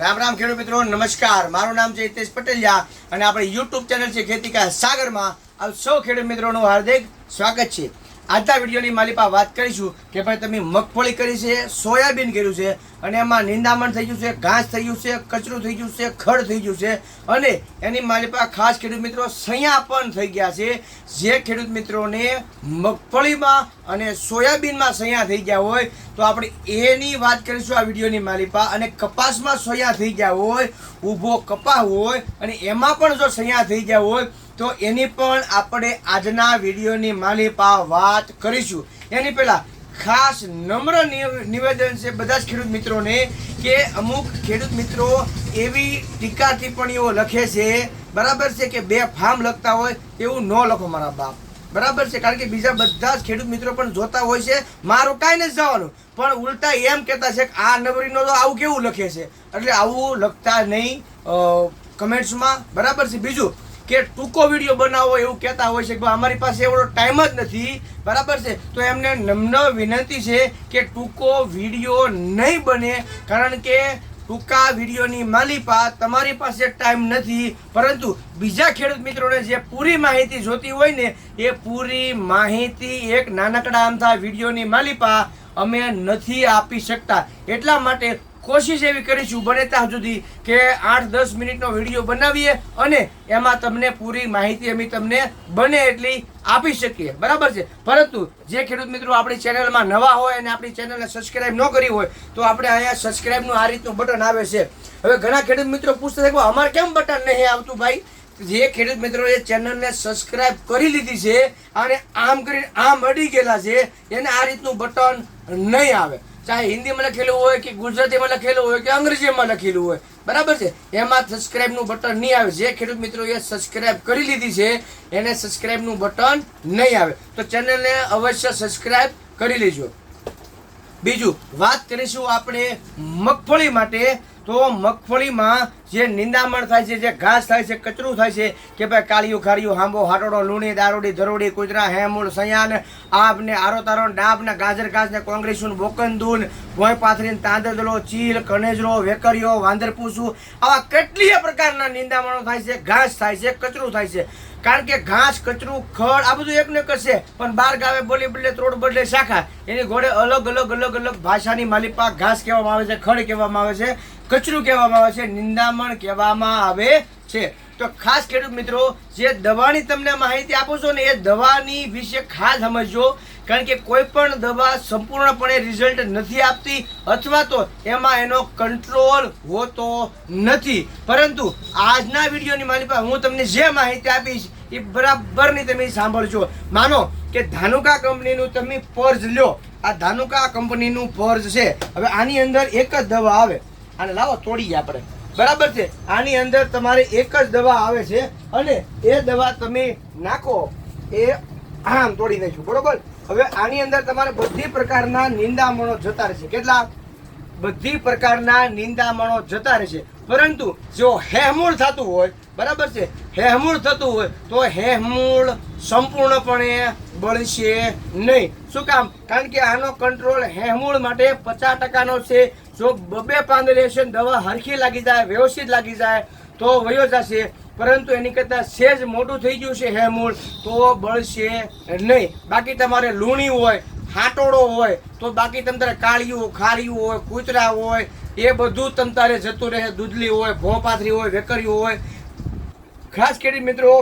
રામ રામ ખેડૂત મિત્રો, નમસ્કાર. મારું નામ છે હિતેશ પટેલિયા અને આપણે યુટ્યુબ ચેનલ છે ખેતીકા સાગરમાં આપ સૌ ખેડૂત મિત્રોનું હાર્દિક સ્વાગત છે. આજના વિડીયોની માલિપા વાત કરીશું કે ભાઈ તમે મગફળી કરી છે, સોયાબીન કર્યું છે, અને એમાં નિંદામણ થઈ ગયું છે, ઘાસ થઈ ગયું છે, કચરું થઈ ગયું છે, ખડ થઈ ગયું છે, અને એની માલિપા ખાસ ખેડૂત મિત્રો સૈયા પણ થઈ ગયા છે, જે ખેડૂત મિત્રોને મગફળીમાં અને સોયાબીનમાં સૈયા થઈ ગયા હોય, તો આપણે એની વાત કરીશું આ વિડીયોની માલિપા અને કપાસમાં સૈયા થઈ ગયા હોય, ઊભો કપા હોય, અને એમાં પણ જો સૈયા થઈ ગયા હોય તો એની પણ આપણે આજના વિડીયોની માલિપા વાત કરીશું. એની પહેલા ખાસ નમ્ર નિવેદન છે બધા જ ખેડૂત મિત્રોને કે અમુક ખેડૂત મિત્રો એવી ટીકા ટિપ્પણીઓ લખે છે, બરાબર છે કે બે ફાર્મ લખતા હોય એવું ન લખો મારા બાપ. બરાબર છે, કારણ કે બીજા બધા જ ખેડૂત મિત્રો પણ જોતા હોય છે, મારું કાંઈ નથી જવાનું. પણ ઉલટા એમ કહેતા છે કે આ નવરીનો તો આવું કેવું લખે છે? એટલે આવું લખતા નહીં કમેન્ટ્સમાં. બરાબર છે, બીજું કે ટૂંકો વીડિયો બનાવો એવું કહેતા હોય છે કે અમારી પાસે એવડો ટાઈમ જ નથી. બરાબર છે? તો એમને નમ્ન વિનંતી છે કે ટૂંકો વીડિયો નહીં બને, કારણ કે ટૂંકા વિડીયોની માલિપા તમારી પાસે ટાઈમ નથી. પરંતુ બીજા ખેડૂત મિત્રોને જે પૂરી માહિતી જોતી હોય ને, એ પૂરી માહિતી એક નાનકડા અમથા વિડીયોની માલિપા અમે નથી આપી શકતા. એટલા માટે કોશિશ એવી કરીશું બને ત્યાં સુધી કે આઠ દસ મિનિટનો વીડિયો બનાવીએ અને એમાં તમને પૂરી માહિતી અમે તમને બને એટલી આપી શકીએ. બરાબર છે? પરંતુ જે ખેડૂત મિત્રો આપણી ચેનલમાં નવા હોય અને આપણી ચેનલને સબસ્ક્રાઈબ ન કરી હોય, તો આપણે અહીંયા સબસ્ક્રાઈબનું આ રીતનું બટન આવે છે. હવે ઘણા ખેડૂત મિત્રો પૂછતા કે અમારે કેમ બટન નહીં આવતું ભાઈ? જે ખેડૂત મિત્રોએ ચેનલને સબસ્ક્રાઇબ કરી લીધી છે અને આમ કરીને આમ અડી ગયેલા છે, એને આ રીતનું બટન નહીં આવે. ચાહે હિન્દીમાં લખેલું હોય કે ગુજરાતીમાં લખેલું હોય કે અંગ્રેજીમાં લખેલું હોય. બરાબર છે? એમાં સબસ્ક્રાઇબનું બટન નહીં આવે. જે ખેડૂત મિત્રોએ સબસ્ક્રાઇબ કરી લીધી છે, એને સબસ્ક્રાઇબનું બટન નહીં આવે. તો ચેનલને અવશ્ય સબસ્ક્રાઇબ કરી લેજો. બીજું, વાત કરીશું આપણે મગફળી માટે. તો મગફળીમાં જે નિંદામણ થાય છે, જે ઘાસ થાય છે, કચરું થાય છે, કે ભાઈ કાળિયું, ખારિયું, હાંબો, હાટોડો, લૂણી, દારૂડી, ધરોડી, કુતરા, હેમૂળ, સયાન આપને ને આરો તારો ડાબને ગાજર, ઘાસને, કોંગ્રેસનું કોંગ્રેસું બોકંદૂન, ભોંય પાથરીને તાંદરદલો ચીલ કનેજરો વેકરીઓ, વાંદરપૂસું, આવા કેટલીય પ્રકારના નિંદામણો થાય છે, ઘાસ થાય છે, કચરું થાય છે. કારણ કે ઘાસ, કચરું, ખડ, આ બધું એકને કરશે, પણ બાર ગાવે બોલી બદલે ત્રોડ બદલે શાખા. એની ઘોડે અલગ અલગ અલગ અલગ ભાષાની માલિપા ઘાસ કહેવામાં આવે છે, ખડ કહેવામાં આવે છે. કચરું કહેવામાં આવે છે, નિંદામણ કહેવામાં આવે છે. તો ખાસ ખેડૂત મિત્રો, જે દવાની તમને માહિતી આપું છું ને, એ દવાની વિશે ખાસ સમજજો. કારણ કે કોઈ પણ દવા સંપૂર્ણપણે રિઝલ્ટ નથી આપતી, અથવા તો એમાં એનો કંટ્રોલ હોતો નથી. પરંતુ આજના વિડીયોની મારી પાસે હું તમને જે માહિતી આપીશ, એ બરાબરની તમે સાંભળજો. માનો કે ધાનુકા કંપનીનું તમે પર્જ લ્યો. આ ધાનુકા કંપનીનું પર્જ છે. હવે આની અંદર એક જ દવા આવે. આને લાવો તોડીએ આપણે. બરાબર છે? આની અંદર તમારે એક જ દવા આવે છે અને એ દવા તમે નાખો, એ આમ તોડી નાખ્યું બરોબર? હવે આની અંદર તમારે બધી પ્રકારના નિંદામણો જતા રહેશે. કેટલા? બધી પ્રકારના નિંદામણો જતા રહેશે. પરંતુ જો હેમૂળ થતું હોય, બરાબર છે? હેમૂળ થતું હોય, તો હેમૂળ સંપૂર્ણપણે બળશે નહીં. શું કામ? કારણ કે આનો કંટ્રોલ હેમૂળ માટે પચાસ ટકાનો છે જો બબે પાંદરેશન દવા હરખી લાગી જાય, વ્યવસ્થિત લાગી જાય, તો વયો જશે. પરંતુ એની કરતાં સેજ મોટું થઈ ગયું છે હેમૂળ તો બળશે નહીં. બાકી તમારે લૂણી હોય, હાટોડો હોય, તો બાકી તમારે કાળિયું, ખારિયું હોય, કૂતરા હોય, એ બધું તમ તારે જતું રહે. દૂધલી હોય, ભોપાથરી હોય વેકરિયું હોય. ખાસ કરી મિત્રો,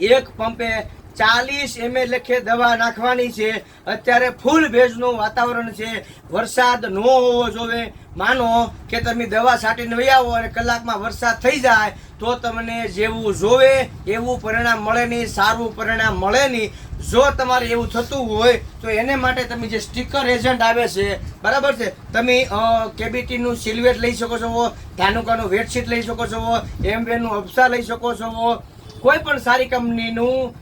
એક પંપે ચાલીસ એમએલ લખે દવા નાખવાની છે. અત્યારે ફૂલ ભેજનું વાતાવરણ છે. વરસાદ ન હોવો જોવે. માનો કે તમે દવા છાંટીને વહી આવો અને કલાકમાં વરસાદ થઈ જાય, તો તમને જેવું જોવે, એવું પરિણામ મળે નહીં, સારું પરિણામ મળે નહીં. જો તમારે એવું થતું હોય, તો એને માટે તમે જે સ્ટીકર એજન્ટ આવે છે, બરાબર છે? તમે કેબીટીનું સિલ્વેટ લઈ શકો છો, ધાનુકાનું વેડશીટ લઈ શકો છો એમવેનું અફસા લઈ શકો છો કોઈ પણ સારી કંપનીનું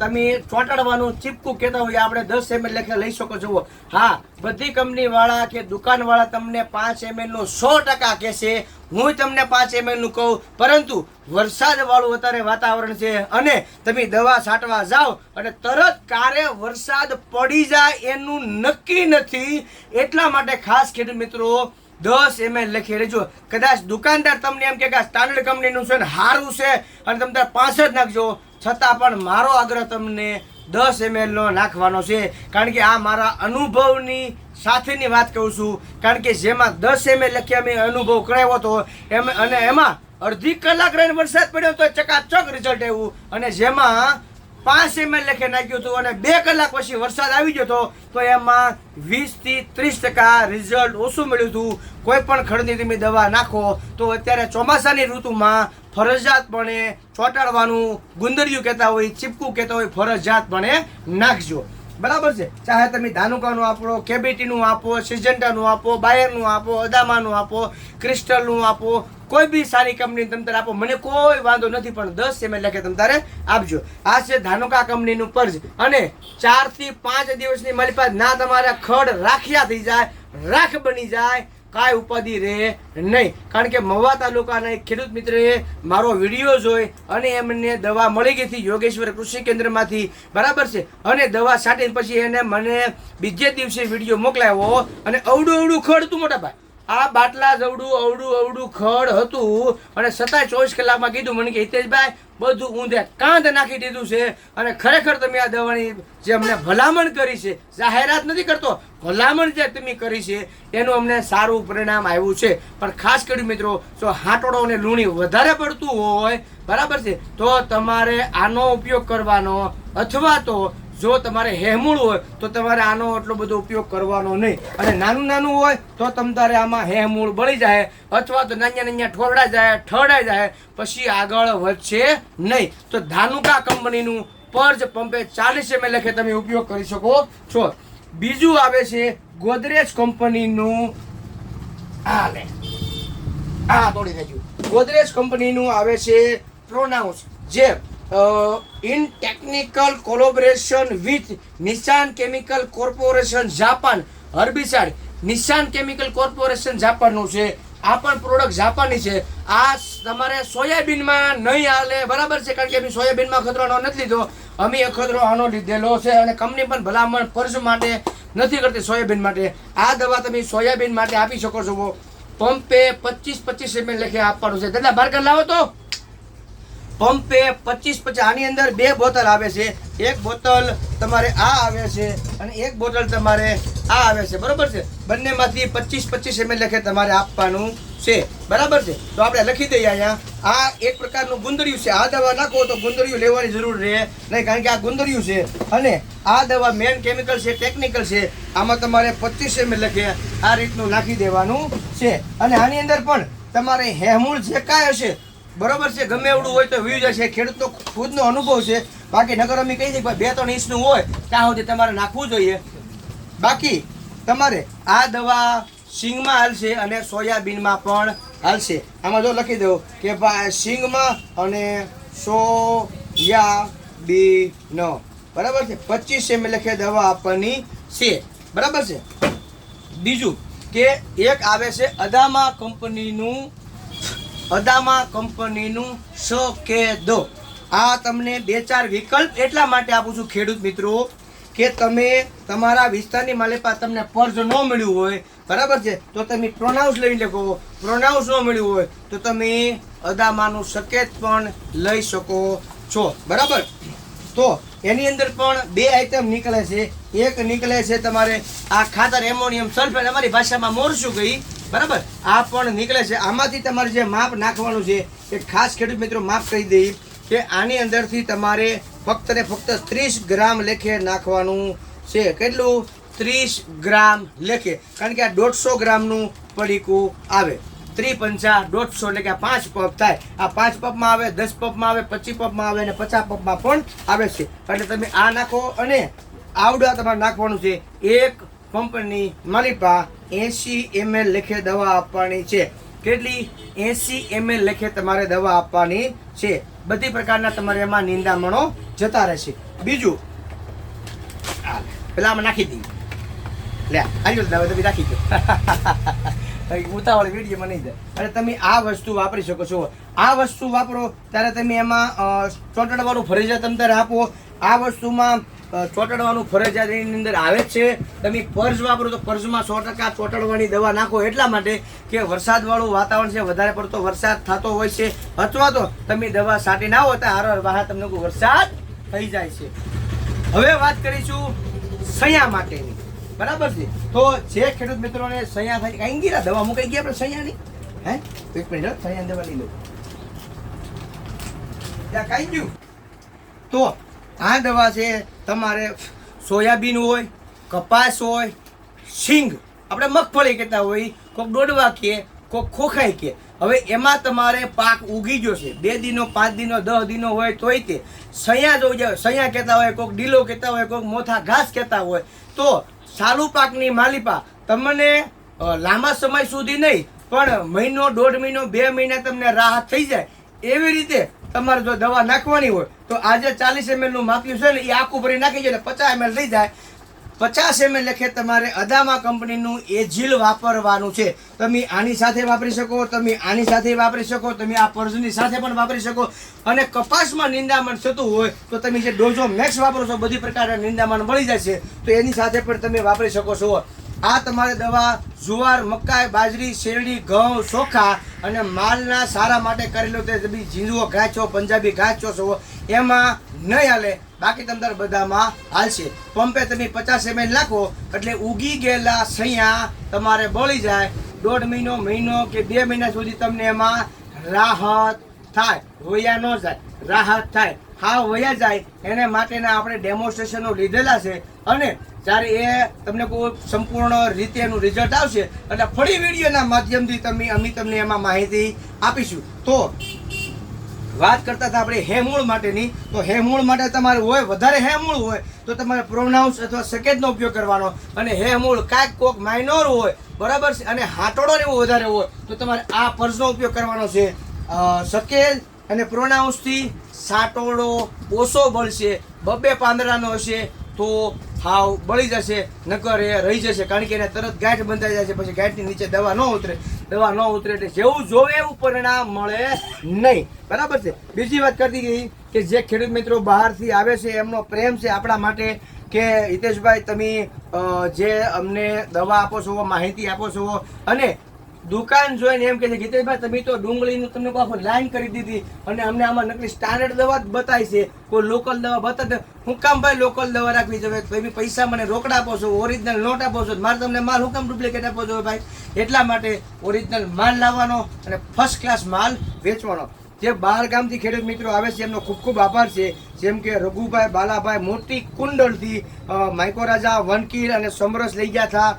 તમે ચોંટાડવાનું ચીપકું કહેતા હોય, આપણે દસ એમએલ લખે લઈ શકો છો. હા, બધી કંપની વાળા કે દુકાન વાળા તમને પાંચ એમએલનું સો ટકા કહેશે. હું તમને પાંચ એમએલનું કહું, પરંતુ વરસાદ વાળું અત્યારે વાતાવરણ છે અને તમે દવા છાંટવા જાઓ અને તરત કારે વરસાદ પડી જાય એનું નક્કી નથી. એટલા માટે ખાસ ખેડૂત મિત્રો દસ એમએલ લખી રહેજો. કદાચ દુકાનદાર તમને એમ કે કે સ્ટાન્ડર્ડ કંપનીનું છે ને સારું છે, અને તમે તારે જ નાખજો. છતાં પણ મારો આગ્રહ તમને દસ એમએલનો નાખવાનો છે. કારણ કે આ મારા અનુભવની સાથેની વાત કહું છું. કારણ કે જેમાં દસ એમએલ લખ્યા મેં અનુભવ કરાવ્યો હતો. એમ અને એમાં અડધી કલાક રહીને વરસાદ પડ્યો તો ચકાચક રિઝલ્ટ આવ્યું. અને જેમાં પાંચ એમએલ લખે નાખ્યું હતું અને બે કલાક પછી વરસાદ આવી ગયો હતો, તો એમાં વીસથી ત્રીસ ટકા રિઝલ્ટ ઓછું મળ્યું હતું. કોઈ પણ ખડની તમે દવા નાખો, તો અત્યારે ચોમાસાની ઋતુમાં ફરજિયાતપણે ચોંટાડવાનું ગુંદરિયું કહેતા હોય, ચીપકું કહેતા હોય, ફરજિયાતપણે નાખજો. બરાબર છે? ચાહે તમે ધાનુકાનું આપો, કેબીટીનું આપો સિજન્ટાનું આપો, બાયરનું આપો, અદામાનું આપો, ક્રિસ્ટલનું આપો, કોઈ બી સારી કંપની તમે તારે આપો, મને કોઈ વાંધો નથી, પણ દસ એમએલ લખે તમે તારે આપજો. આ છે ધાનુકા કંપનીનું પર્જ અને ચારથી પાંચ દિવસની મારી પાસે ના તમારા ખડ રાખ્યા થઈ જાય, રાખ બની જાય કાંઈ ઉપાધિ રહે નહીં. કારણ કે મહુવા તાલુકાના એક ખેડૂત મિત્રએ મારો વીડિયો જોઈ અને એમને દવા મળી ગઈ હતી યોગેશ્વર કૃષિ કેન્દ્રમાંથી. બરાબર છે? અને દવા છાંટીને પછી એને મને બીજે દિવસે વીડિયો મોકલાવ્યો અને અવડું અવડું ખડ હતું મોટા ભાઈ. આ બાટલા જવડું, અવડું અવડું ખડ હતું અને સતાય ચોવીસ કલાકમાં કીધું. મને કે, હિતેશભાઈ, બધું ઊંધે કાંધ નાખી દીધું છે અને ખરેખર તમે આ દવાની જે અમને ભલામણ કરી છે, જાહેરાત નથી કરતો, ભલામણ જે તમે કરી છે, એનું અમને સારું પરિણામ આવ્યું છે. પણ ખાસ કરી મિત્રો, જો હાટોડો અને લૂણી વધારે પડતું હોય, બરાબર છે, તો તમારે આનો ઉપયોગ કરવાનો અથવા તો જો તમારે હેમૂળ હોય તો તમારે આનો એટલો બધો ઉપયોગ કરવાનો નહીં. અને નાનું નાનું હોય તો તમ તારે આમાં હેમૂળ બળી જાય અથવા તો નાના નાના ઠોરડા જાય, ઠરડાઈ જાય, પછી આગળ વધશે નહીં. તો ધાનુકા કંપનીનું પર્જ પંપે ચાલીસ એમએલ લખે તમે ઉપયોગ કરી શકો છો. બીજું આવે છે ગોદરેજ કંપનીનું આ લે. આ તોડી નાખ્યું ગોદરેજ કંપનીનું આવે છે પ્રોનાઉન્સ જે in technical collaboration with Nissan chemical corporation Japan herbicide Nissan chemical corporation જાપાનનું છે. આ પણ પ્રોડક્ટ જાપાની છે. આ તમારે સોયાબીનમાં નહીં હાલે. બરાબર છે, કારણ કે અમે સોયાબીનમાં ખતરો નથી લીધો. અમે અખતરો આનો લીધેલો છે અને કંપની પણ ભલામણ ફર્જ માટે નથી કરતી સોયાબીન માટે. આ દવા તમે સોયાબીન માટે આપી શકો છો. પંપે પચીસ પચીસ એમએલ લખે આપવાનું છે. દાદા બાર લાવો તો. પંપે પચીસ પચીસ, આની અંદર બે બોતલ આવે છે. એક બોતલ તમારે આ આવે છે અને એક બોટલ તમારે આ આવે છે. બરાબર છે? બંનેમાંથી પચીસ પચીસ એમએલ લખે તમારે આપવાનું છે. બરાબર છે? તો આપણે લખી દઈએ અહીંયા. આ એક પ્રકારનું ગુંદરિયું છે. આ દવા નાખો તો ગુંદરિયું લેવાની જરૂર રહે. નહીં, કારણ કે આ ગુંદરિયું છે. અને આ દવા મેન કેમિકલ છે ટેકનિકલ છે. આમાં તમારે પચીસ એમએલ લખે. આ રીતનું નાખી દેવાનું છે. અને આની અંદર પણ તમારે હેમૂળ જે કાંઈ હશે બરોબર છે, ગમે એવડું હોય તો વ્યૂ જશે. ખેડૂતનો ખુદનો અનુભવ છે. બાકી નગર અમે કહી દઈએ કે બે ત્રણ ઇંચનું હોય, ત્યાં સુધી તમારે નાખવું જોઈએ. બાકી તમારે આ દવા સિંગમાં હાલશે અને સોયાબીનમાં પણ હાલશે. આમાં જો લખી દો કે ભાઈ સિંગમાં અને સોયાબીન બરાબર છે? પચીસ એમ લખે દવા આપવાની છે. બરાબર છે? બીજું કે એક આવે છે અદામા કંપનીનું અદામા કંપનીનું સ કે દો આ તમને બે ચાર વિકલ્પ એટલા માટે આપું છું ખેડૂત મિત્રો, કે તમે તમારા વિસ્તારની માલિપા તમને પર્જ ન મળ્યું હોય, બરાબર છે? તો તમે પ્રોનાઉન્સ લઈ શકો. પ્રોનાઉન્સ ન મળ્યું હોય, તો તમે અદામાનું સકેત પણ લઈ શકો છો. બરાબર? તો એની અંદર પણ બે આઈટમ નીકળે છે. એક નીકળે છે તમારે આ ખાતર એમોનિયમ સલ્ફેટ અમારી ભાષામાં મોરશું ગઈ બરાબર? આ પણ નીકળે છે. આમાંથી તમારે જે માપ નાખવાનું છે એ ખાસ ખેડૂત મિત્રો માપ કહી દઈ કે આની અંદરથી તમારે ફક્ત ને ફક્ત ત્રીસ ગ્રામ લેખે નાખવાનું છે. કેટલું? ત્રીસ ગ્રામ લેખે. કારણ કે આ દોઢસો ગ્રામનું પડીકું આવે. ત્રી પંચા દોઢસો એટલે કે પાંચ પપ થાય. આ પાંચ પપમાં આવે, દસ પપમાં આવે, પચીસ પપમાં આવે અને પચાસ પપમાં પણ આવે છે. એટલે તમે આ નાખો અને આવડા તમારે નાખવાનું છે. એક પંપની માલિપા એંસી એમએલ લેખે દવા આપવાની છે. કેટલી? એંસી એમએલ લેખે તમારે દવા આપવાની છે. બધી પ્રકારના તમારે એમાં નિંદામણો જતા રહેશે. બીજું પેલા આમાં નાખી દઈએ. લે આવી દવા તમે રાખી દો ઉતાવળ વિડીયોમાં નહીં જાય. અને તમે આ વસ્તુ વાપરી શકો છો. આ વસ્તુ વાપરો, ત્યારે તમે એમાં ચોંટડવાનું ફરજિયાત અંદર આપો. આ વસ્તુમાં ચોંટડવાનું ફરજિયાત એની અંદર આવે જ છે. તમે પર્જ વાપરો તો પર્જમાં સો ટકા ચોંટડવાની દવા નાખો એટલા માટે કે વરસાદવાળું વાતાવરણ છે, વધારે પડતો વરસાદ થતો હોય છે, અથવા તો તમે દવા છાંટી ના હોતા, હારો વાહ તમને વરસાદ થઈ જાય છે. હવે વાત કરીશું સયા માટેની. બરાબર છે? તો જે ખેડૂત મિત્રોને સૈયા થાય, કઈ ગયા દવા મૂકાઈ ગયા આપણે સૈયાની? હે? એક મિનિટ સૈયા દવા લઈ લો. ત્યાં કઈ ગયું? તો આ દવા છે, તમારે સોયાબીન હોય, કપાસ હોય સિંગ આપણે મગફળી કહેતા હોય કોઈક દોડવા કે, કોક ખોખાઈ કે. હવે એમાં તમારે પાક ઉગી છે. બે દિનો, પાંચ દિનો, દસ દિનો હોય તોય તે. સૈયા જોઈ જાય સૈયા કહેતા હોય કોઈક ડીલો કહેતા હોય કોઈક મોથા ઘાસ કહેતા હોય, તો સાલું પાકની માલિપા. તમને લાંબા સમય સુધી નહીં, પણ મહિનો, દોઢ મહિનો, બે મહિના તમને રાહત થઈ જાય. એવી રીતે તમારે જો દવા નાખવાની હોય, તો આજે ચાલીસ એમએલનું માપ્યું છે ને, એ આખું ભરી નાખી જાય પચાસ એમએલ થઈ જાય. પચાસ એમએલ લખે તમારે અદામા કંપનીનું એજિલ વાપરવાનું છે. તમે આની સાથે વાપરી શકો, તમે આની સાથે વાપરી શકો, તમે આ પર્સની સાથે પણ વાપરી શકો. અને કપાસમાં નિંદામણ થતું હોય તો તમે જે ડોઝો મેક્સ વાપરો છો, બધી પ્રકારના નિંદામણ મળી જાય છે. તો એની સાથે પણ તમે વાપરી શકો છો. આ તમારે દવા, જુવાર, મકાઈ, બાજરી, શેરડી, ઘઉં ચોખા અને માલના સારા માટે કરેલો તે ઘાસ છો પંજાબી ઘાચો છો, એમાં નહીં હાલે. બાકી તમદાર બધામાં હાલશે. પંપે તમે પચાસ એમએલ નાખો, એટલે ઉગી ગયેલા સૈયા તમારે બળી જાય. દોઢ મહિનો મહિનો કે બે મહિના સુધી તમને એમાં રાહત થાય. વયા ન જાય. રાહત થાય. હા, વયા જાય. એને માટેના આપણે ડેમોન્સ્ટ્રેશનો લીધેલા છે. અને જ્યારે એ તમને કોઈ સંપૂર્ણ રીતે એનું રિઝલ્ટ આવશે, એટલે ફરી વિડીયોના માધ્યમથી તમે, અમે તમને એમાં માહિતી આપીશું. તો વાત કરતા હતા આપણે હેમૂળ માટેની. તો હેમૂળ માટે તમારે હોય, વધારે હેમૂળ હોય, તો તમારે પ્રોનાઉન્સ અથવા સકેજનો ઉપયોગ કરવાનો. અને હેમૂળ કાંઈક કોક માઇનોર હોય, બરાબર છે, અને હાટોડો એવો વધારે હોય, તો તમારે આ પર્સનો ઉપયોગ કરવાનો છે. સકેજ અને પ્રોનાઉન્સથી સાટોડો ઓછો બળશે બબ્બે પાંદડાનો હશે, તો હાવ બળી જશે, નકર એ રહી જશે, કારણ કે એને તરત ગાંઠ બંધાઈ જશે પછી ગાંઠની નીચે દવા ન ઉતરે. દવા ન ઉતરે એટલે જેવું જોવે એવું પરિણામ મળે નહીં. બરાબર છે? બીજી વાત કરતી ગઈ કે જે ખેડૂત મિત્રો બહારથી આવે છે, એમનો પ્રેમ છે આપણા માટે કે, હિતેશભાઈ, તમે જે અમને દવા આપો છો, માહિતી આપો છો અને દુકાન જોઈને એમ કે છે, ગીતેશભાઈ, તમે તો ડુંગળીનું તમને કોઈ લાઈન કરી દીધી અને અમને આમાં નકલી સ્ટાન્ડર્ડ દવા જ બતાવી છે. કોઈ લોકલ દવા બતાવે હું કામ ભાઈ લોકલ દવા રાખવી જોઈએ તમે પૈસા મને રોકડા આપો છો ઓરિજિનલ નોટ આપો છો, મારે તમને માલ હું કામ ડુપ્લિકેટ આપો છો ભાઈ? એટલા માટે ઓરિજિનલ માલ લાવવાનો અને ફર્સ્ટ ક્લાસ માલ વેચવાનો. જે બહાર ગામથી ખેડૂત મિત્રો આવે છે, એમનો ખૂબ ખૂબ આભાર છે. જેમ કે રઘુભાઈ બાલાભાઈ મોટી કુંડળથી અ, માઇકો રાજા વનકીલ અને સમરસ લઈ ગયા હતા.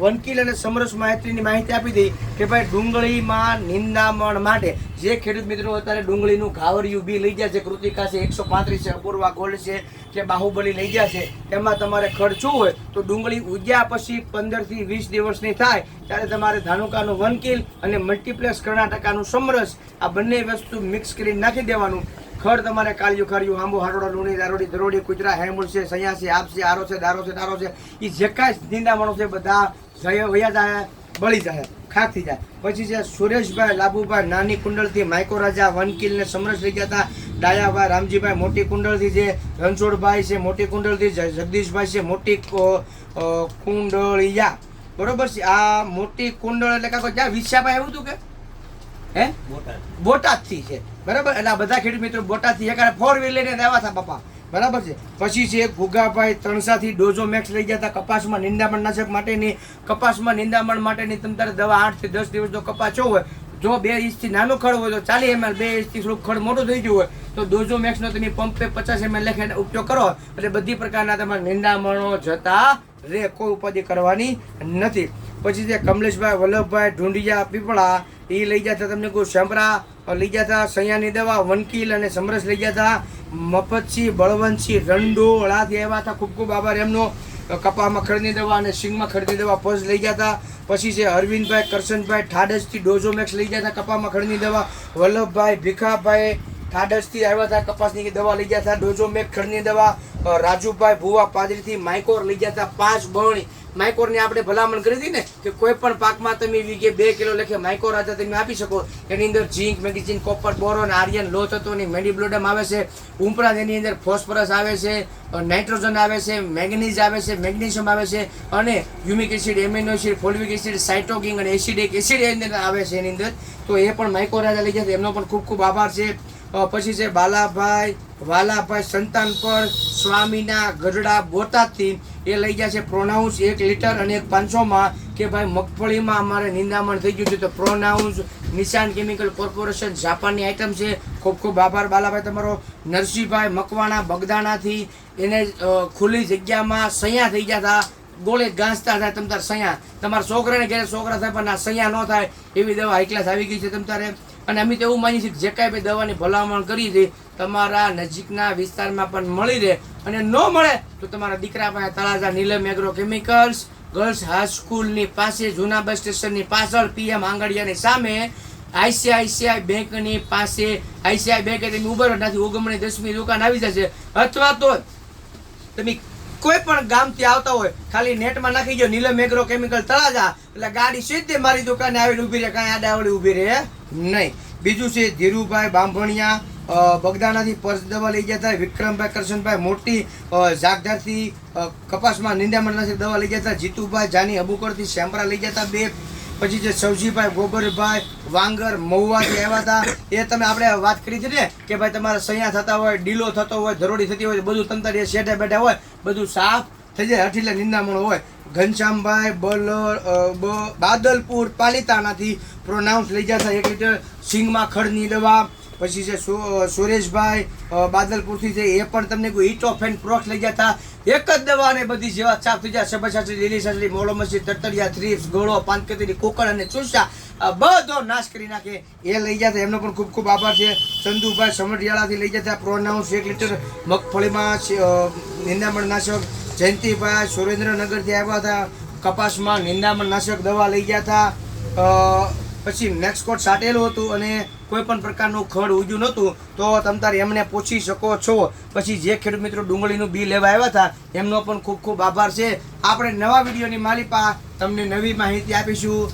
વનકીલ અને સમરસ માહિતીની માહિતી આપી હતી કે ભાઈ ડુંગળીમાં નિંદામણ માટે જે ખેડૂત મિત્રો અત્યારે ડુંગળીનું ઘાવરિયું બી લઈ ગયા છે કૃતિકા છે એકસો પાંત્રીસ છે અપૂર્વા ગોલ્ડ છે કે બાહુબલી લઈ ગયા છે એમાં તમારે ખર્ચવું હોય તો ડુંગળી ઉગ્યા પછી પંદરથી વીસ દિવસની થાય ત્યારે તમારે ધાનુકાનું વનકીલ અને મલ્ટીપ્લેક્સ કર્ણાટકાનું સમરસ આ બંને વસ્તુ મિક્સ કરીને નાખી દેવાનું. ખડ તમારે કાળિયું ખાર્યું આંબો હારોડો લૂણી દારોડી દરોડી કુતરા હેમૂળ છે સૈયા છે આપ છે આરો છે દારો છે દારો છે. એ જે કાંઈ નિંદા માણો છે બધા જય વયા જાય બળી જાય ખાક થઈ જાય. પછી છે સુરેશભાઈ લાભુભાઈ નાની કુંડળથી માઇકો રાજા વનકીલને સમરસ થઈ ગયા હતા. ડાયાભાઈ રામજીભાઈ મોટી કુંડળથી છે રણછોડભાઈ છે મોટી કુંડળથી જગદીશભાઈ છે મોટી કુંડળિયા. બરોબર છે? આ મોટી કુંડળ એટલે કાંઈ જ્યાં વિશ્યાભાઈ એવું હતું કે? હે? બોટાદથી છે. બરાબર? એટલે બધા ખેડૂત મિત્રો બોટાદથી એક ફોર વ્હીલ લઈને આવ્યા હતા પપ્પા બરાબર છે? પછી છે ગુગાભાઈ ત્રણસાથી ડોઝો મેક્સ લઈ ગયા હતા કપાસમાં નિંદામણ નાશક માટેની. કપાસમાં નિંદામણ માટેની તમે તારે દવા આઠથી દસ દિવસનો કપાસ હોય, જો બે ઇંચથી નાનો ખડ હોય તો ચાલી એમએલ, બે ઇંચથી થોડુંક ખડ મોટું થઈ ગયું હોય તો ડોઝો મેક્સનો તમે પંપે પચાસ એમએલ લખીને ઉપયોગ કરો. એટલે બધી પ્રકારના તમારા નિંદામણો જતા રે કોઈ ઉપાધિ કરવાની નથી. પછી જે કમલેશભાઈ, વલ્લભભાઈ ઢુંડિયા પીપળા એ લઈ હતા તમને કોઈ શંભરા લઈ હતા, સૈયાની દવા વનકીલ અને સમરસ લઈ હતા. મફતસિંહ બળવંતસિંહ રંડોળાથી આવ્યા હતા. ખૂબ ખૂબ આભાર એમનો. કપામાં ખડની દવા અને સિંગમાં ખડની દવા પઝ લઈ ગયા હતા. પછી છે અરવિંદભાઈ, કરશનભાઈ, ઠાડસથી ડોઝોમેક્સ લઈ ગયા હતા કપામાં ખડની દવા. વલ્લભભાઈ, ભીખાભાઈ ઠાડસથી આવ્યા હતા કપાસની દવા લઈ ગયા હતા. ડોઝોમેક ખડની દવા. રાજુભાઈ ભુવા પાદરીથી માઇકોર લઈ ગયા હતા. પાંચ બરણી. માઇકોરની આપણે ભલામણ કરી હતી ને કે કોઈ પણ પાકમાં તમે વીઘે બે કિલો લખે માઇકોર રાજા તમે આપી શકો. એની અંદર zinc magnesium copper, boron, iron લો તત્વોની મેડિબ્લોડમ આવે છે. ઉપરાંત એની અંદર ફોસ્ફરસ આવે છે નાઇટ્રોજન આવે છે, મેગ્નીઝ આવે છે, મેગ્નેશિયમ આવે છે અને humic acid, amino acid folic acid સાઇટોકિંગ અને એસિડિક એસિડ એની અંદર આવે છે એની અંદર. તો એ પણ માઇકો રાજા લઈ જશે એમનો પણ ખૂબ ખૂબ આભાર છે. પછી છે બાલાભાઈ, વાલાભાઈ સંતાન પર સ્વામીના ગઢડા બોટાદથી એ લઈ છે પ્રોનાઉન્સ એક લીટર અને એક પાંચસોમાં કે ભાઈ મગફળીમાં અમારે નિંદામણ થઈ ગયું છે. તો પ્રોનાઉન્સ નિશાન કેમિકલ કોર્પોરેશન જાપાનની આઇટમ છે. ખૂબ ખૂબ આભાર બાલાભાઈ તમારો. નરસિંહભાઈ મકવાણા બગદાણાથી એને ખુલ્લી જગ્યામાં સૈયા થઈ ગયા હતા. ગોળે ગાંસતા થાય તમ તાર સૈયા. તમારા છોકરાને ઘેર છોકરા થાય પણ આ સૈયા ન થાય એવી દવા હાઈ ક્લાસ આવી ગઈ છે તમ તારે અને અમે તો એવું માનીએ છીએ જે કાંઈ દવાની ભલામણ કરી છે, તમારા નજીકના વિસ્તારમાં પણ મળી રહે. અને ન મળે તો તમારા દીકરા પાસે Talaja, Neelam agro chemicals, girls હાઈસ્કૂલની પાસે, જૂના બસ સ્ટેશનની પાછળ, પીએમ આંગડિયાની સામે, આઈસીઆઈસીઆઈ બેંકની પાસે, આઈસીઆઈ બેંક તમે ઉભર નથી ઓગમણી દસમી દુકાન આવી જશે. અથવા તો તમે કોઈ પણ ગામથી આવતા હોય, ખાલી નેટમાં નાખી દો નીલમ એગ્રો કેમિકલ તળાજા, એટલે ગાડી સીધી મારી દુકાને આવીને ઊભી રહે, કાંઈ આડાવડી ઊભી રહે. નહીં. બીજું છે ધીરુભાઈ બાંભણિયા બગદાણાથી પર્સ દવા લઈ ગયા હતા. વિક્રમભાઈ કરશનભાઈ મોટી અ, ઝાકઝારથી કપાસમાં નિંદામણનાથી દવા લઈ ગયા હતા. જીતુભાઈ જાની અબુકરથી શેમ્પરા લઈ ગયા હતા બે. પછી જે સવજીભાઈ ગોબરભાઈ વાંગર મહુવાથી આવ્યા હતા. એ તમે આપણે વાત કરી હતી ને કે ભાઈ તમારા સૈયા થતા હોય ડીલો થતો હોય ધરોડી થતી હોય બધું તમતાર શેઠે બેઠા હોય બધું સાફ થઈ જાય હઠીલે નિંદામણ હોય. ઘનશ્યામભાઈ બલ બાદલપુર પાલિતાણાથી પ્રોનાઉન્સ લઈ જતા એક લીટર સિંગમાં ખડની દવા, પછી છે સુરેશભાઈ બાદલપુરથી છે, એ પણ તમને કોઈ ઇટોફેન પ્રોક્સ લઈ જતા. એક જ દવા ને બધી જેવા સાફ થઈ જાય. સબસાચરી લીલી સાચરી મોળો મસી તરતરિયા, થ્રીપ્સ, ગોળો પાનકતરી કોકળ અને ચૂસા બધો નાશ કરી નાખે એ લઈ જતા એમનો પણ ખૂબ ખૂબ આભાર છે. ચંદુભાઈ સમઢિયાળાથી લઈ જતા. પ્રોનાઉન્સ એક લીટર મગફળીમાં નિંદામણ નાશક જયંતિભાઈ સુરેન્દ્રનગરથી આવ્યા હતા. કપાસમાં નિંદામણ નાશક દવા લઈ ગયા હતા. પછી નેક્સ્ટ કોટ સાટેલું હતું અને કોઈ પણ પ્રકારનું ખડ ઉજ્યું નહોતું. તો તમ તારે એમને પૂછી શકો છો. પછી જે ખેડૂત મિત્રો ડુંગળીનું બી લેવા આવ્યા હતા, એમનો પણ ખૂબ ખૂબ આભાર છે. આપણે નવા વિડીયોની માલિપા તમને નવી માહિતી આપીશું.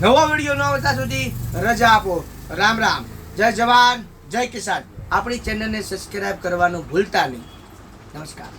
નવો વીડિયો ન આવતા સુધી રજા આપો. રામ રામ. જય જવાન, જય કિસાન. આપણી ચેનલને સબસ્ક્રાઈબ કરવાનું ભૂલતા નહીં. નમસ્કાર.